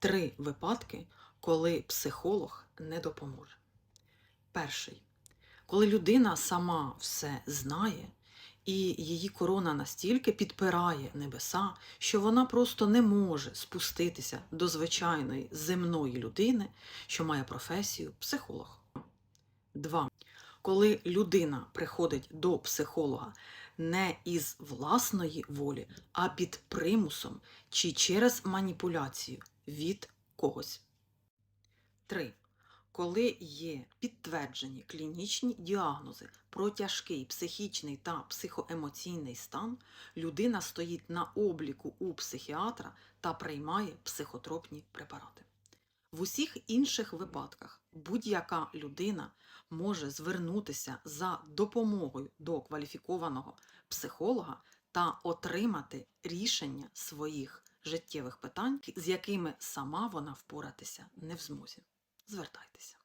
три випадки, коли психолог не допоможе. Перший, коли людина сама все знає, і її корона настільки підпирає небеса, що вона просто не може спуститися до звичайної земної людини, що має професію психолог. Два. Коли людина приходить до психолога не із власної волі, а під примусом чи через маніпуляцію від когось. 3. Коли є підтверджені клінічні діагнози про тяжкий психічний та психоемоційний стан, людина стоїть на обліку у психіатра та приймає психотропні препарати. В усіх інших випадках будь-яка людина може звернутися за допомогою до кваліфікованого психолога та отримати рішення своїх життєвих питань, з якими сама вона впоратися не в змозі. Звертайтеся.